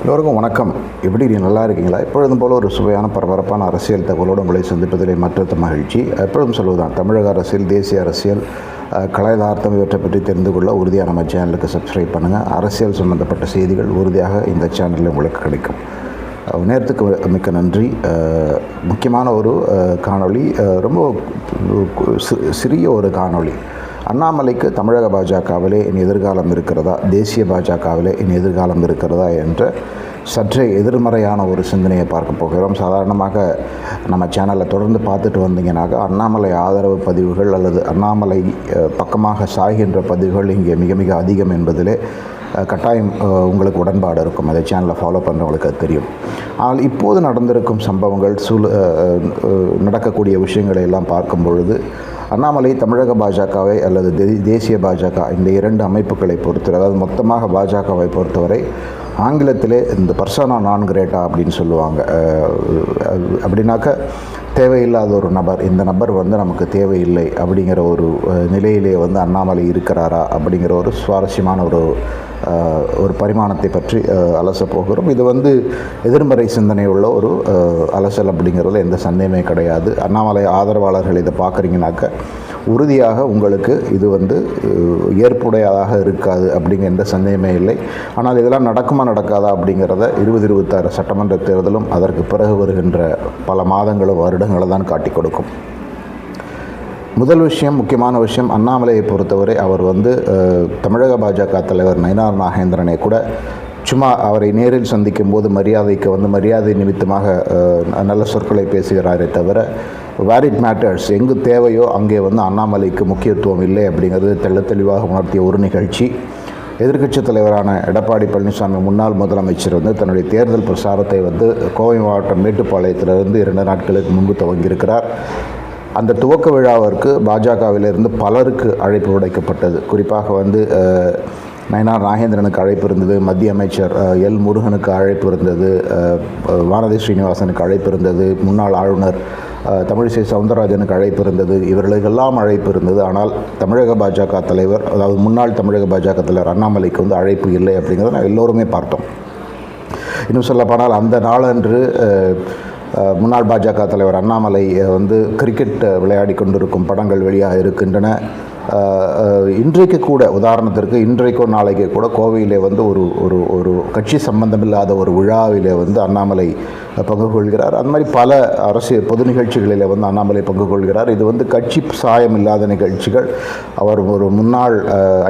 எல்லோருக்கும் வணக்கம். எப்படி நீ நல்லா இருக்கீங்களா? எப்பொழுதும் போல ஒரு சுவையான பரபரப்பான அரசியல் தகவலோடு உங்களை சந்திப்பதிலே மற்ற மகிழ்ச்சி. எப்பொழுதும் சொல்வதுதான் தமிழக அரசியல் தேசிய அரசியல் கலையதார்த்தம் இவற்றை பற்றி தெரிந்து கொள்ள உறுதியாக நம்ம சேனலுக்கு சப்ஸ்கிரைப் பண்ணுங்கள் அரசியல் சம்பந்தப்பட்ட செய்திகள் உறுதியாக இந்த சேனலில் உங்களுக்கு கிடைக்கும். நேரத்துக்கு மிக்க நன்றி. முக்கியமான ஒரு காணொளி ரொம்ப சிறிய ஒரு காணொளி. அண்ணாமலைக்கு தமிழக பாஜகவிலே என் எதிர்காலம் இருக்கிறதா? தேசிய பாஜகவிலே என் எதிர்காலம் இருக்கிறதா? என்ற சற்றே எதிர்மறையான ஒரு சிந்தனையை பார்க்க போகிறோம். சாதாரணமாக நம்ம சேனலை தொடர்ந்து பார்த்துட்டு வந்தீங்கன்னாக்கா அண்ணாமலை ஆதரவு பதிவுகள் அல்லது அண்ணாமலை பக்கமாக சாய்கின்ற பதிவுகள் இங்கே மிக மிக அதிகம் என்பதிலே கட்டாயம் உங்களுக்கு உடன்பாடு இருக்கும். அதை சேனலை ஃபாலோ பண்ணுறவங்களுக்கு அது தெரியும். ஆனால் இப்போது நடந்திருக்கும் சம்பவங்கள் சூழ் நடக்கக்கூடிய விஷயங்களை எல்லாம் பார்க்கும் பொழுது அண்ணாமலை தமிழக பாஜகவை அல்லது தே- தேசிய பாஜக இந்த இரண்டு அமைப்புகளை பொறுத்தவரை அதாவது மொத்தமாக பாஜகவை பொறுத்தவரை ஆங்கிலத்திலே இந்த பர்சனா நான் கிரேட்டா அப்படின்னு சொல்லுவாங்க. அப்படின்னாக்க தேவையில்லாத ஒரு நபர் இந்த நபர் வந்து நமக்கு தேவையில்லை அப்படிங்கிற ஒரு நிலையிலே வந்து அண்ணாமலை இருக்கிறாரா அப்படிங்கிற ஒரு சுவாரஸ்யமான ஒரு ஒரு பரிமாணத்தை பற்றி அலச அலசப் போகிறோம். இது வந்து எதிர்மறை சிந்தனை உள்ள ஒரு அலசல் அப்படிங்கிறதுல எந்த சந்தேகமே கிடையாது. அண்ணாமலை ஆதரவாளர்கள் இதை பார்க்குறீங்கனாக்க உறுதியாக உங்களுக்கு இது வந்து ஏற்புடையதாக இருக்காது அப்படிங்கிற எந்த சந்தேகமே இல்லை. ஆனால் இதெல்லாம் நடக்குமா நடக்காதா அப்படிங்கிறத இருபது இருபத்தாறு சட்டமன்ற தேர்தலும் அதற்கு பிறகு வருகின்ற பல மாதங்களும் வருடங்களை தான் காட்டிக் கொடுக்கும். முதல் விஷயம் முக்கியமான விஷயம் அண்ணாமலையை பொறுத்தவரை அவர் வந்து தமிழக பாஜக தலைவர் நயினார் நாகேந்திரனை கூட சும்மா அவரை நேரில் சந்திக்கும் போது மரியாதைக்கு வந்து மரியாதை நிமித்தமாக நல்ல சொற்களை பேசுகிறாரே தவிர வேர் இட் மேட்டர்ஸ். எங்கு தேவையோ அங்கே வந்து அண்ணாமலைக்கு முக்கியத்துவம் இல்லை அப்படிங்கிறது தெள்ள தெளிவாக உணர்த்திய ஒரு நிகழ்ச்சி. எதிர்க்கட்சித் தலைவரான எடப்பாடி பழனிசாமி முன்னாள் முதலமைச்சர் வந்து தன்னுடைய தேர்தல் பிரச்சாரத்தை வந்து கோவை மாவட்டம் மேட்டுப்பாளையத்திலிருந்து இரண்டு நாட்களுக்கு முன்பு துவங்கியிருக்கிறார். அந்த துவக்க விழாவிற்கு பாஜகவிலிருந்து பலருக்கு அழைப்பு உடைக்கப்பட்டது குறிப்பாக வந்து நயனார் நாகேந்திரனுக்கு அழைப்பு இருந்தது மத்திய அமைச்சர் எல் முருகனுக்கு அழைப்பு இருந்தது வானதி ஸ்ரீனிவாசனுக்கு அழைப்பு இருந்தது முன்னாள் ஆளுநர் தமிழிசை சவுந்தரராஜனுக்கு அழைப்பு இருந்தது இவர்களுக்கெல்லாம் அழைப்பு இருந்தது. ஆனால் தமிழக பாஜக தலைவர் அதாவது முன்னாள் தமிழக பாஜக தலைவர் அண்ணாமலைக்கு வந்து அழைப்பு இல்லை அப்படிங்கிறத நான் எல்லோருமே பார்த்தோம். இன்னும் சொல்லப்போனால் அந்த நாளன்று முன்னாள் பாஜக தலைவர் அண்ணாமலை வந்து கிரிக்கெட் விளையாடி கொண்டிருக்கும் படங்கள் வெளியாக இருக்கின்றன. இன்றைக்கு கூட உதாரணத்திற்கு இன்றைக்கோ நாளைக்கு கூட கோவையிலே வந்து ஒரு ஒரு ஒரு கட்சி சம்பந்தமில்லாத ஒரு விழாவிலே வந்து அண்ணாமலை பங்கு கொள்கிறார். அந்த மாதிரி பல அரசியல் பொது நிகழ்ச்சிகளில் வந்து அண்ணாமலை பங்கு கொள்கிறார். இது வந்து கட்சி சாயம் இல்லாத நிகழ்ச்சிகள். அவர் ஒரு முன்னாள்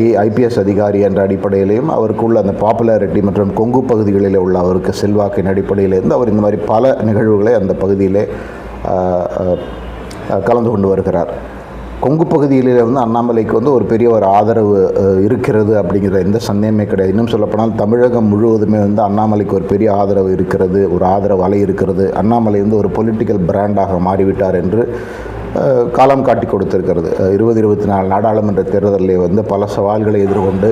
ஐ ஐபிஎஸ் அதிகாரி என்ற அடிப்படையிலையும் அவருக்குள்ள அந்த பாப்புலாரிட்டி மற்றும் கொங்கு பகுதிகளில் உள்ள அவருக்கு செல்வாக்கின் அடிப்படையிலேருந்து அவர் இந்த மாதிரி பல நிகழ்வுகளை அந்த பகுதியிலே கலந்து கொண்டு வருகிறார். கொங்கு பகுதியிலே வந்து அண்ணாமலைக்கு வந்து ஒரு பெரிய ஒரு ஆதரவு இருக்கிறது அப்படிங்கிற எந்த சந்தேகமே கிடையாது. இன்னும் சொல்லப்போனால் தமிழகம் முழுவதுமே வந்து அண்ணாமலைக்கு ஒரு பெரிய ஆதரவு இருக்கிறது ஒரு ஆதரவு அலை இருக்கிறது. அண்ணாமலை வந்து ஒரு பொலிட்டிக்கல் பிராண்டாக மாறிவிட்டார் என்று காலம் காட்டி கொடுத்திருக்கிறது. இருபது இருபத்தி நாலு நாடாளுமன்ற தேர்தலில் வந்து பல சவால்களை எதிர்கொண்டு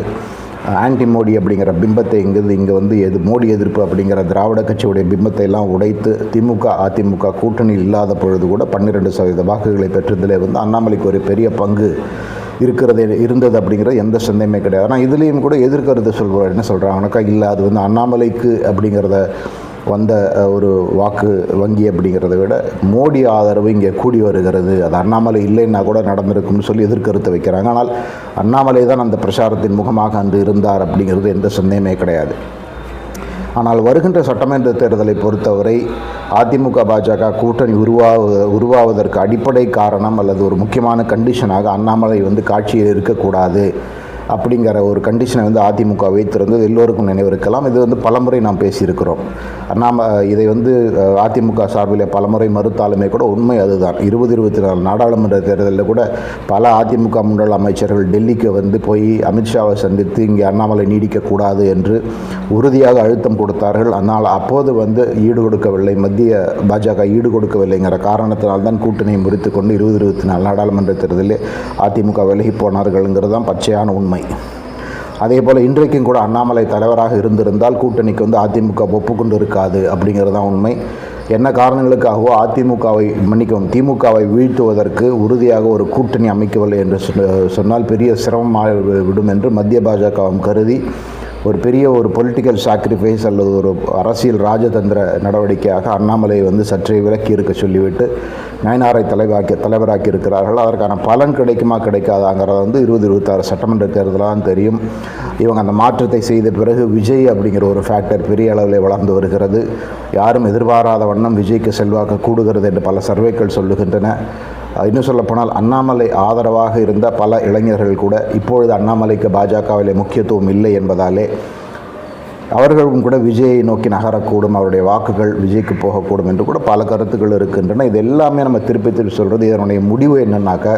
ஆன்டி மோடி அப்படிங்கிற பிம்பத்தை இங்கிருந்து இங்கே வந்து எது மோடி எதிர்ப்பு அப்படிங்கிற திராவிட கட்சியுடைய பிம்பத்தை எல்லாம் உடைத்து திமுக அதிமுக கூட்டணி இல்லாத பொழுது கூட பன்னிரெண்டு சதவீத வாக்குகளை பெற்றதிலே வந்து அண்ணாமலைக்கு ஒரு பெரிய பங்கு இருக்கிறது இருந்தது அப்படிங்கிற எந்த சந்தேகமே கிடையாது. ஆனால் இதுலேயும் கூட எதிர்கருத்து சொல்வார் என்ன சொல்கிறாங்கனாக்கா இல்லை அது வந்து அண்ணாமலைக்கு அப்படிங்கிறத வந்த ஒரு வாக்கு வங்கி அப்படிங்கிறத விட மோடி ஆதரவு இங்கே கூடி வருகிறது. அது அண்ணாமலை இல்லைன்னா கூட நடந்திருக்கும்னு சொல்லி எதிர்கருத்து வைக்கிறாங்க. ஆனால் அண்ணாமலை தான் அந்த பிரச்சாரத்தின் முகமாக அன்று இருந்தார் அப்படிங்கிறது எந்த சந்தேகமே கிடையாது. ஆனால் வருகின்ற சட்டமன்ற தேர்தலை பொறுத்தவரை அதிமுக பாஜக கூட்டணி உருவாவ உருவாவதற்கு அடிப்படை காரணம் அல்லது ஒரு முக்கியமான கண்டிஷனாக அண்ணாமலை வந்து காட்சியில் இருக்கக்கூடாது. அப்படிங்கிற ஒரு கண்டிஷனை வந்து அதிமுக வைத்திருந்தது எல்லோருக்கும் நினைவு இருக்கலாம் இது வந்து பலமுறை நாம் பேசியிருக்கிறோம். நாம் இதை வந்து அதிமுக சார்பில் பலமுறை மறுத்தாலுமே கூட உண்மை அதுதான். இருபது இருபத்தி நாலு நாடாளுமன்ற தேர்தலில் கூட பல அதிமுக முன்னாள் அமைச்சர்கள் டெல்லிக்கு வந்து போய் அமித்ஷாவை சந்தித்து இங்கே அண்ணாமலை நீடிக்கக்கூடாது என்று உறுதியாக அழுத்தம் கொடுத்தார்கள். ஆனால் அப்போது வந்து ஈடு கொடுக்கவில்லை மத்திய பாஜக ஈடு கொடுக்கவில்லைங்கிற காரணத்தினால்தான் கூட்டணியை முறித்து கொண்டு இருபது இருபத்தி நாலு நாடாளுமன்ற தேர்தலில் அதிமுக விலகி போனார்கள்ங்கிறது தான் பச்சையான உண்மை. அதே போல் இன்றைக்கும் கூட அண்ணாமலை தலைவராக இருந்திருந்தால் கூட்டணிக்கு வந்து அதிமுக ஒப்புக்கொண்டு இருக்காது அப்படிங்கிறது தான் உண்மை. என்ன காரணங்களுக்காகவோ அதிமுகவை மன்னிக்கவும் திமுகவை வீழ்த்துவதற்கு உறுதியாக ஒரு கூட்டணி அமைக்கவில்லை என்று சொன்னால் பெரிய சிரமமாக விடும் என்று மத்திய பாஜகவும் கருதி ஒரு பெரிய ஒரு பொலிட்டிக்கல் சாக்ரிஃபைஸ் அல்லது ஒரு அரசியல் ராஜதந்திர நடவடிக்கையாக அண்ணாமலை வந்து சற்றே விலக்கி இருக்க சொல்லிவிட்டு நயனாரை தலைவாக்கி தலைவராக்கி இருக்கிறார்கள். அதற்கான பலன் கிடைக்குமா கிடைக்காதாங்கிறத வந்து இருபது இருபத்தாறு சட்டமன்ற தேர்தலாக தெரியும். இவங்க அந்த மாற்றத்தை செய்த பிறகு விஜய் அப்படிங்கிற ஒரு ஃபேக்டர் பெரிய அளவில் வளர்ந்து வருகிறது. யாரும் எதிர்பாராத வண்ணம் விஜய்க்கு செல்வாக்கு கூடுகிறது என்று பல சர்வேக்கள் சொல்லுகின்றன. இன்னும் சொல்லப்போனால் அண்ணாமலை ஆதரவாக இருந்த பல இளைஞர்கள் கூட இப்பொழுது அண்ணாமலைக்கு பாஜகவிலே முக்கியத்துவம் இல்லை என்பதாலே அவர்களும் கூட விஜயை நோக்கி நகரக்கூடும் அவருடைய வாக்குகள் விஜய்க்கு போகக்கூடும் என்று கூட பல கருத்துக்கள் இருக்கின்றன. இது எல்லாமே நம்ம திருப்பி திருப்பி சொல்கிறது இதனுடைய முடிவு என்னன்னாக்க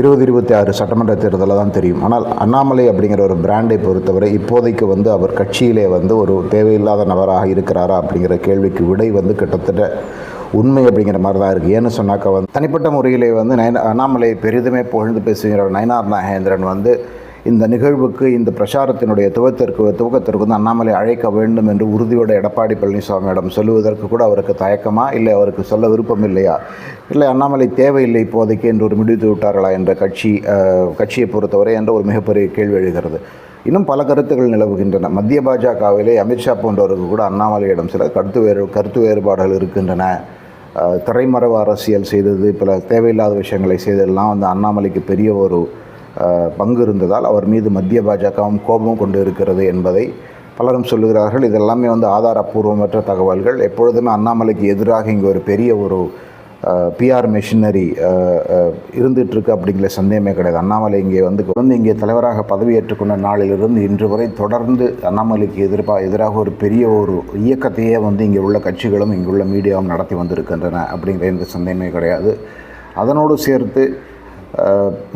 இருபது இருபத்தி ஆறு சட்டமன்ற தேர்தலில் தான் தெரியும். ஆனால் அண்ணாமலை அப்படிங்கிற ஒரு பிராண்டை பொறுத்தவரை இப்போதைக்கு வந்து அவர் கட்சியிலே வந்து ஒரு தேவையில்லாத நபராக இருக்கிறாரா அப்படிங்கிற கேள்விக்கு விடை வந்து கிட்டத்தட்ட உண்மை அப்படிங்கிற மாதிரி தான் இருக்குது ஏன்னு சொன்னாக்கா வந்து தனிப்பட்ட முறையிலே வந்து நயன அண்ணாமலை பெரிதுமே புகழ்ந்து பேசுகிற நயனார் நாகேந்திரன் வந்து இந்த நிகழ்வுக்கு இந்த பிரச்சாரத்தினுடைய துவத்திற்கு துவக்கத்திற்கு வந்து அண்ணாமலை அழைக்க வேண்டும் என்று உறுதியோட எடப்பாடி பழனிசாமியிடம் சொல்லுவதற்கு கூட அவருக்கு தயக்கமா? இல்லை அவருக்கு சொல்ல விருப்பம் இல்லையா? இல்லை அண்ணாமலை தேவையில்லை இப்போதைக்கு என்று ஒரு முடிவு விட்டார்களா என்ற கட்சி கட்சியை பொறுத்தவரை என்ற ஒரு மிகப்பெரிய கேள்வி எழுகிறது. இன்னும் பல கருத்துக்கள் நிலவுகின்றன. மத்திய பாஜகவிலே அமித்ஷா போன்றவருக்கு கூட அண்ணாமலையிடம் சில கருத்து வேறு கருத்து வேறுபாடுகள் இருக்கின்றன. அஹ், திரைமறைவு அரசியல் செய்தது பல தேவையில்லாத விஷயங்களை செய்ததெல்லாம் வந்து அண்ணாமலைக்கு பெரிய ஒரு பங்கு இருந்ததால் அவர் மீது மத்திய பாஜகவும் கோபம் கொண்டு இருக்கிறது என்பதை பலரும் சொல்லுகிறார்கள். இதெல்லாமே வந்து ஆதாரப்பூர்வமற்ற தகவல்கள். எப்பொழுதுமே அண்ணாமலைக்கு எதிராக இங்கே ஒரு பெரிய ஒரு பிஆர் மிஷினரி இருந்துகிட்ருக்கு அப்படிங்கிற சந்தேகமே கிடையாது. அண்ணாமலை இங்கே வந்து வந்து இங்கே தலைவராக பதவியேற்றுக்கொண்ட நாளிலிருந்து இன்று வரை தொடர்ந்து அண்ணாமலைக்கு எதிர்ப்பா எதிராக ஒரு பெரிய ஒரு இயக்கத்தையே வந்து இங்கே உள்ள கட்சிகளும் இங்கே உள்ள மீடியாவும் நடத்தி வந்திருக்கின்றன அப்படிங்கிற எந்த சந்தேகமே கிடையாது. அதனோடு சேர்த்து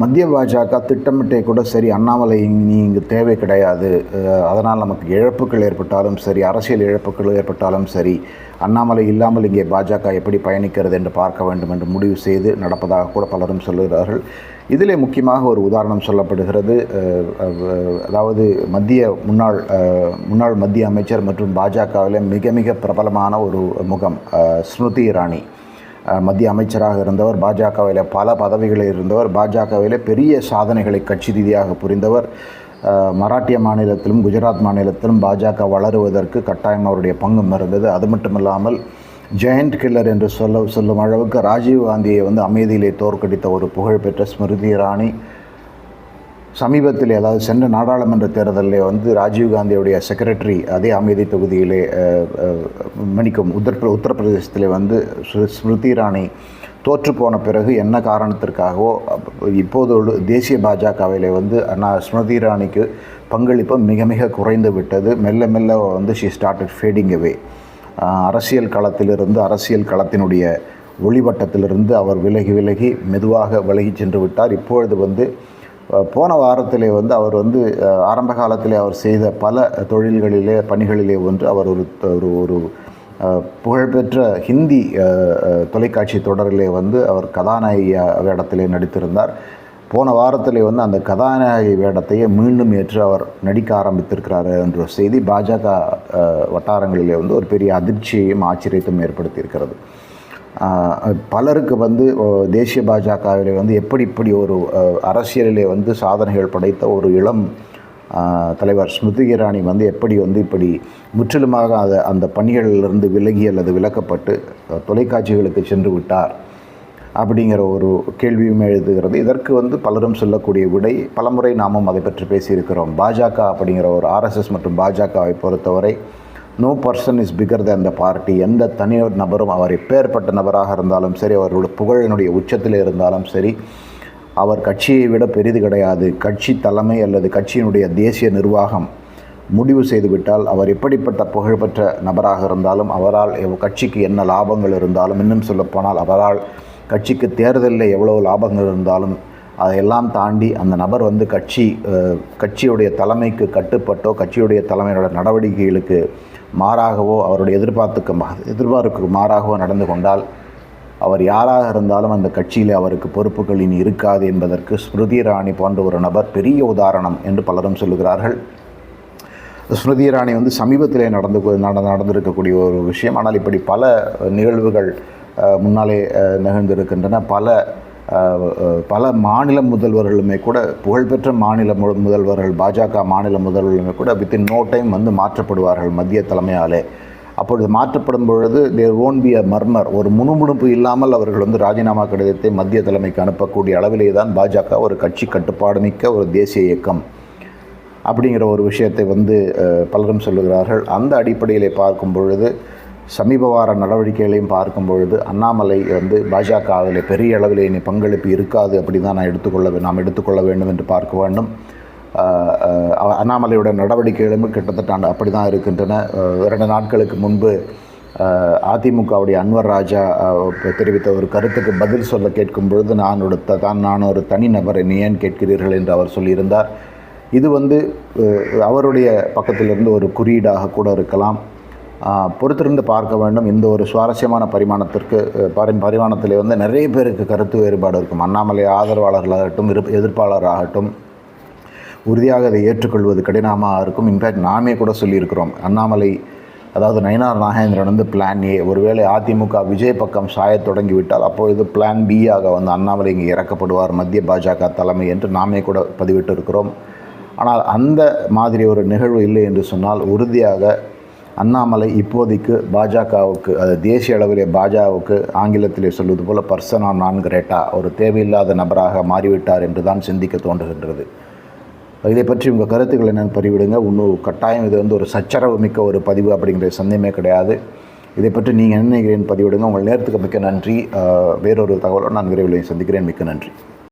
மத்திய பாஜக திட்டமிட்டே கூட சரி அண்ணாமலை நீ இங்கு தேவை கிடையாது. அதனால் நமக்கு இழப்புகள் ஏற்பட்டாலும் சரி அரசியல் இழப்புகள் ஏற்பட்டாலும் சரி அண்ணாமலை இல்லாமல் இங்கே பாஜக எப்படி பயணிக்கிறது என்று பார்க்க வேண்டும் என்று முடிவு செய்து நடப்பதாக கூட பலரும் சொல்லுகிறார்கள் இதிலே முக்கியமாக ஒரு உதாரணம் சொல்லப்படுகிறது. அதாவது மத்திய முன்னாள் முன்னாள் மத்திய அமைச்சர் மற்றும் பாஜகவிலே மிக மிக பிரபலமான ஒரு முகம் ஸ்மிருதி இரானி. மத்திய அமைச்சராக இருந்தவர் பாஜகவில் பல பதவிகளில் இருந்தவர் பாஜகவில் பெரிய சாதனைகளை கட்சி ரீதியாக புரிந்தவர். மராட்டிய மாநிலத்திலும் குஜராத் மாநிலத்திலும் பாஜக வளருவதற்கு கட்டாயம் அவருடைய பங்கும் இருந்தது அது மட்டுமில்லாமல் ஜெயண்ட் கில்லர் என்று சொல்ல சொல்லும் அளவுக்கு ராஜீவ் காந்தியை வந்து அமைதியிலே தோற்கடித்த ஒரு புகழ்பெற்ற ஸ்மிருதி இராணி சமீபத்தில் அதாவது சென்ற நாடாளுமன்ற தேர்தலில் வந்து ராஜீவ்காந்தியுடைய செக்ரட்டரி அதே அமைதி தொகுதியிலே மணிக்கும் உத்தர உத்தரப்பிரதேசத்தில் வந்து ஸ்ரு- ஸ்மிருதி இராணி தோற்று போன பிறகு என்ன காரணத்திற்காகவோ இப்போதோடு இப்போது தேசிய பாஜகவிலே வந்து அண்ணா ஸ்மிருதி இராணிக்கு பங்களிப்பு மிக மிக குறைந்து விட்டது. மெல்ல மெல்ல வந்து ஷி ஸ்டார்டட் ஃபேடிங் அவே அரசியல் களத்திலிருந்து அரசியல் களத்தினுடைய ஒளிவட்டத்திலிருந்து அவர் விலகி விலகி மெதுவாக விலகி சென்று விட்டார். இப்பொழுது வந்து போன வாரத்திலே வந்து அவர் வந்து ஆரம்ப காலத்திலே அவர் செய்த பல தொழில்களிலே பணிகளிலே ஒன்று அவர் ஒரு ஒரு ஒரு புகழ்பெற்ற ஹிந்தி தொலைக்காட்சி தொடரிலே வந்து அவர் கதாநாயகி வேடத்திலே நடித்திருந்தார். போன வாரத்திலே வந்து அந்த கதாநாயகி வேடத்தையே மீண்டும் ஏற்று அவர் நடிக்க ஆரம்பித்திருக்கிறார் என்ற செய்தி பாஜக வட்டாரங்களிலே வந்து ஒரு பெரிய அதிர்ச்சியையும் ஆச்சரியத்தையும் ஏற்படுத்தியிருக்கிறது. பலருக்கு வந்து தேசிய பாஜகவிலே வந்து எப்படி இப்படி ஒரு அரசியலிலே வந்து சாதனைகள் படைத்த ஒரு இளம் தலைவர் ஸ்மிருதி இரானி வந்து எப்படி வந்து இப்படி முற்றிலுமாக அதை அந்த பணிகளிலிருந்து விலகி அல்லது விலக்கப்பட்டு தொலைக்காட்சிகளுக்கு சென்று விட்டார் அப்படிங்கிற ஒரு கேள்வியும் எழுதுகிறது. இதற்கு வந்து பலரும் சொல்லக்கூடிய விடை பலமுறை நாமும் அதை பற்றி பேசியிருக்கிறோம். பாஜக அப்படிங்கிற ஒரு ஆர்எஸ்எஸ் மற்றும் பாஜகவை பொறுத்தவரை no person is bigger than the party எந்த தனியார் நபரும் அவர் எப்பேற்பட்ட நபராக இருந்தாலும் சரி அவரோட புகழினுடைய உச்சத்தில் இருந்தாலும் சரி அவர் கட்சியை விட பெரிது கிடையாது. கட்சி தலைமை அல்லது கட்சியினுடைய தேசிய நிர்வாகம் முடிவு செய்துவிட்டால் அவர் எப்படிப்பட்ட புகழ்பெற்ற நபராக இருந்தாலும் அவரால் எவ்- கட்சிக்கு என்ன லாபங்கள் இருந்தாலும் இன்னும் சொல்லப்போனால் அவரால் கட்சிக்கு தேர்தலில் எவ்வளவு லாபங்கள் இருந்தாலும் அதையெல்லாம் தாண்டி அந்த நபர் வந்து கட்சி கட்சியுடைய தலைமைக்கு கட்டுப்பட்டோ கட்சியுடைய தலைமையோட நடவடிக்கைகளுக்கு மாறாகவோ அவருடைய எதிர்பார்த்துக்கு எதிர்பார்ப்புக்கு மாறாகவோ நடந்து கொண்டால் அவர் யாராக இருந்தாலும் அந்த கட்சியில் அவருக்கு பொறுப்புகள் இனி இருக்காது என்பதற்கு ஸ்மிருதி இராணி போன்ற ஒரு நபர் பெரிய உதாரணம் என்று பலரும் சொல்லுகிறார்கள். ஸ்மிருதி இராணி வந்து சமீபத்திலே நடந்து நட நடந்திருக்கக்கூடிய ஒரு விஷயம். ஆனால் இப்படி பல நிகழ்வுகள் முன்னாலே நிகழ்ந்திருக்கின்றன. பல பல மாநில முதல்வர்களுமே கூட புகழ்பெற்ற மாநில மு- முதல்வர்கள் பாஜக மாநில முதல்வர்களுமே கூட வித்தின் நோ டைம் வந்து மாற்றப்படுவார்கள் மத்திய தலைமையாலே. அப்பொழுது மாற்றப்படும் பொழுது தேர் ஓன் பி அ மர்மர் ஒரு முணுமுணுப்பு இல்லாமல் அவர்கள் வந்து ராஜினாமா கடிதத்தை மத்திய தலைமைக்கு அனுப்பக்கூடிய அளவிலே தான் பாஜக ஒரு கட்சி கட்டுப்பாடு மிக்க ஒரு தேசிய இயக்கம். அப்படிங்கிற ஒரு விஷயத்தை வந்து பலரும் சொல்லுகிறார்கள். அந்த அடிப்படையிலே பார்க்கும் பொழுது சமீப வார நடவடிக்கைகளையும் பார்க்கும் பொழுது அண்ணாமலை வந்து பாஜக அதில் பெரிய அளவில் இனி பங்களிப்பு இருக்காது அப்படி தான் நான் எடுத்துக்கொள்ள நாம் எடுத்துக்கொள்ள வேண்டும் என்று பார்க்க வேண்டும். அண்ணாமலையோட நடவடிக்கைகளும் கிட்டத்தட்ட அப்படி தான் இருக்கின்றன. இரண்டு நாட்களுக்கு முன்பு அதிமுகவுடைய அன்வர் ராஜா தெரிவித்த ஒரு கருத்துக்கு பதில் சொல்ல கேட்கும் பொழுது நான் ஒரு தான் நான் ஒரு தனிநபர் என்னை ஏன் கேட்கிறீர்கள் என்று அவர் சொல்லியிருந்தார். இது வந்து அவருடைய பக்கத்திலிருந்து ஒரு குறியீடாக கூட இருக்கலாம். பொறுத்திருந்து பார்க்க வேண்டும். இந்த ஒரு சுவாரஸ்யமான பரிமாணத்திற்கு பரி பரிமாணத்தில் வந்து நிறைய பேருக்கு கருத்து வேறுபாடு இருக்கும். அண்ணாமலை ஆதரவாளர்களாகட்டும் எதிர்ப்பாளராகட்டும் உறுதியாக அதை ஏற்றுக்கொள்வது கடினமாக இருக்கும். இன்ஃபேக்ட் நாமே கூட சொல்லியிருக்கிறோம். அண்ணாமலை அதாவது நயினார் நாகேந்திரன் வந்து பிளான் ஏ ஒருவேளை அதிமுக விஜய் பக்கம் சாயத் தொடங்கிவிட்டால் அப்பொழுது பிளான் பி ஆக வந்து அண்ணாமலை இங்கே இறக்கப்படுவார் மத்திய பாஜக தலைமை என்று நாமே கூட பதிவிட்டு இருக்கிறோம் ஆனால் அந்த மாதிரி ஒரு நிகழ்வு இல்லை என்று சொன்னால் உறுதியாக அண்ணாமலை இப்போதைக்கு பாஜகவுக்கு அது தேசிய அளவிலே பாஜகவுக்கு ஆங்கிலத்திலே சொல்வது போல் பர்சனா நான் கிரேட்டா ஒரு தேவையில்லாத நபராக மாறிவிட்டார் என்று தான் சிந்திக்க தோன்றுகின்றது. இதை பற்றி உங்கள் கருத்துக்களை என்னென்னு பதிவிடுங்க. இன்னும் கட்டாயம் இது வந்து ஒரு சச்சரவு மிக்க ஒரு பதிவு அப்படிங்கிற சந்தேகமே கிடையாது. இதை பற்றி நீங்கள் என்ன நினைக்கிறேன் பதிவிடுங்க. உங்கள் நேரத்துக்கு மிக்க நன்றி. வேறொரு தகவலோடு நான் விரைவில் சந்திக்கிறேன். மிக்க நன்றி.